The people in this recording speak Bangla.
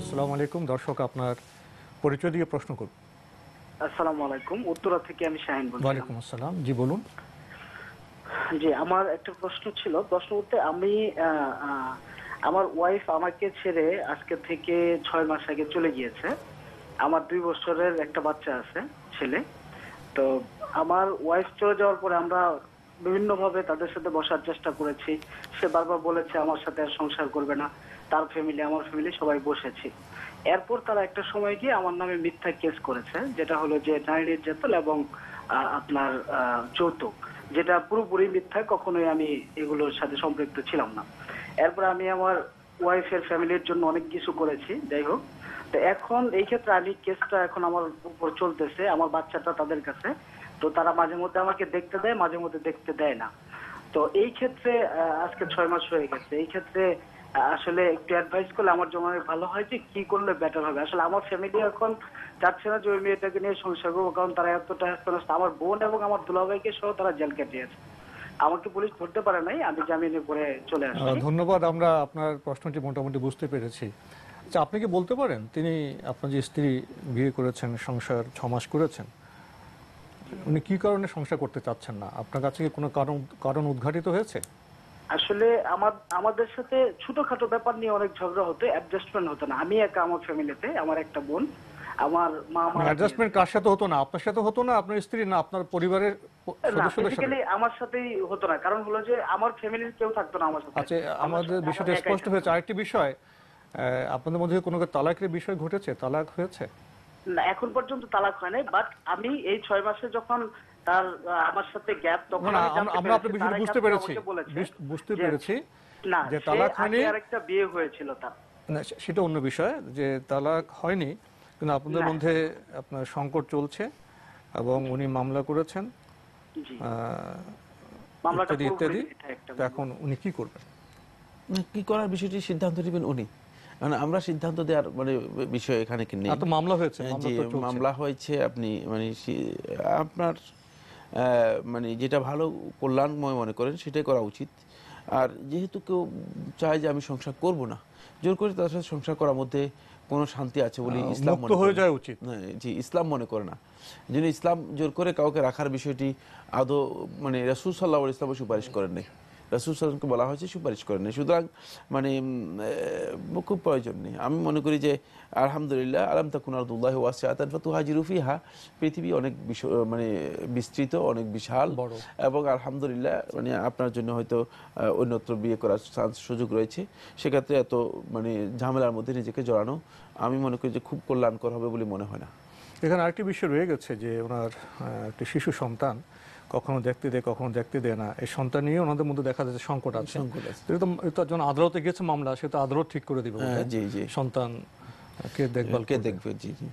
আসসালামু আলাইকুম। দর্শক আপনার পরিচয় দিয়ে প্রশ্ন করুন। আসসালামু আলাইকুম। উত্তরা থেকে আমি শাহিন বলছি ওয়ালাইকুম আসসালাম। জি বলুন। জি আমার একটা প্রশ্ন ছিল। প্রশ্ন বলতে আমি আমার ওয়াইফ আমাকে ছেড়ে আজকে থেকে ছয় মাস আগে চলে গিয়েছে। আমার দুই বছরের একটা বাচ্চা আছে ছেলে। তো আমার ওয়াইফ চলে যাওয়ার পরে আমরা বিভিন্ন ভাবে তাদের সাথে বসার চেষ্টা করেছি। সে বারবার বলেছে, আমার সাথে আর সংসার করবে না। তার ফ্যামিলি আমার ফ্যামিলি সবাই বসেছি। এরপর তারা একটা সময় গিয়ে আমার নামে মিথ্যা কেস করেছে, যেটা হলো যে নারী নির্যাতন এবং আপনার যৌতুক, যেটা পুরোপুরি মিথ্যা, কখনোই আমি এগুলোর সাথে সম্পৃক্ত ছিলাম না। এরপর আমি আমার ওয়াইফের ফ্যামিলির জন্য অনেক কিছু করেছি, যাই হোক। তো এখন এই ক্ষেত্রে আমি কেসটা এখন আমার উপর চলতেছে, আমার বাচ্চাটা তাদের কাছে। তো তারা মাঝে মধ্যে আমাকে দেখতে দেয় মাঝে মধ্যে দেখতে দেয় না। তো এই ক্ষেত্রে আজকে ছয় মাস হয়ে গেছে। এই ক্ষেত্রে আসলে একটু অ্যাডভাইস করলে আমার জন্য অনেক ভালো হয় যে কি করলে বেটার হবে। আসলে আমার ফ্যামিলি এখন চাচ্ছে না যে ওই মেয়েটাকে নিয়ে সংসার করব কারণ তারা এতটা হেস্তনস্ত আমার বোন এবং আমার দুলাভাইকে সহ তারা জেল কাটিয়েছে। আমাকে পুলিশ ধরতে পারে নাই আমি জামিনে পড়ে চলে আসছি। ধন্যবাদ আমরা আপনার প্রশ্নটি মোটামুটি বুঝতে পেরেছি। আচ্ছা আপনি কি বলতে পারেন তিনি আপনার যে স্ত্রী বিয়ে করেছেন সংসার ছ মাস করেছেন? উনি কি কারণে সংসার করতে চাচ্ছেন না? আপনার কাছে কি কোনো কারণ কারণ উদ্ঘাটিত হয়েছে? আসলে আমার আমাদের সাথে ছোটখাটো ব্যাপার নিয়ে অনেক ঝগড়া হতো অ্যাডজাস্টমেন্ট হতো না। আমি একা আমার ফ্যামিলিতে আমার একটা বোন আমার মা আমার অ্যাডজাস্টমেন্ট কার সাথে হতো না? আপনার সাথে হতো না? আপনার স্ত্রী না? আপনার পরিবারের সদস্যদের সাথে? আমার সাথেই হতো না। কারণ হলো যে আমার ফ্যামিলির কেউ থাকতো না আমার সাথে। আচ্ছা আমাদের বিষয়টা স্পষ্ট। হয়েছে। আরেকটি বিষয় আপনাদের মধ্যে কোনো তালাকের বিষয় ঘটেছে? তালাক হয়েছে? না এখন পর্যন্ত তালাক হয় নাই বাট আমি এই ছয় মাসে যখন তার আমার সাথে গ্যাপ তখন আমরা আপনার বিষয়টা বুঝতে পেরেছি বুঝতে পেরেছি না যে তালাক হয়নি। আরেকটা বিয়ে হয়েছিল তার। না, সেটা অন্য বিষয় যে তালাক হয়নি কিন্তু আপনাদের মধ্যে আপনার সংকট চলছে এবং উনি মামলা করেছেন। আহ, মামলাটা ইত্যাদি ইত্যাদি। এখন উনি কি করবেন? কি করার বিষয়টি সিদ্ধান্ত নেবেন উনি? মানে আমরা সিদ্ধান্ত দেওয়ার মানে বিষয় এখানে কি নেই মামলা হয়েছে মামলা চলছে। মামলা হয়েছে আপনি মানে আপনার মানে যেটা ভালো কল্যাণময় মনে করেন সেটাই করা উচিত আর যেহেতু কেউ চায় যে আমি সংসার করব না জোর করে তার সাথে সংসার করার মধ্যে কোনো শান্তি আছে বলে ইসলাম মনে হয়ে। যাওয়া উচিত। হ্যাঁ, জি ইসলাম মনে করে না যিনি ইসলাম জোর করে কাউকে রাখার বিষয়টি আদৌ মানে রসুল সাল্লাহ ইসলামও সুপারিশ করেন নাই রসুল সাল্লামকে বলা হয়েছে সুপারিশ করেন নাই সুতরাং মানে খুব প্রয়োজন নেই। আমি মনে করি যে আলহামদুলিল্লাহ আলাম তাকুন আলদুল্লাহ ওয়াসিয়াতান ফাতুহাজিরু ফিহা। পৃথিবী অনেক বিশ- মানে বিস্তৃত অনেক বিশাল। বড়। এবং আলহামদুলিল্লাহ মানে আপনার জন্য হয়তো অন্যত্র বিয়ে করার চান্স সুযোগ রয়েছে। সেক্ষেত্রে এত মানে ঝামেলার মধ্যে নিজেকে জড়ানো আমি মনে করি যে খুব কল্যাণকর হবে বলে মনে হয় না। এখানে আরেকটি বিষয় রয়ে গেছে যে ওনার একটি শিশু সন্তান কখনো দেখতে দেয় কখনো দেখতে দেয় না। এই সন্তান নিয়ে ওনাদের মধ্যে দেখা যাচ্ছে সংকট আছে। সংকট আছে। এটা তো এটা যখন আদালতে গেছে মামলা সে তো আদালত ঠিক করে দিবে হ্যাঁ, জি, জি। সন্তান কে দেখভাল কে দেখবে? জি জি।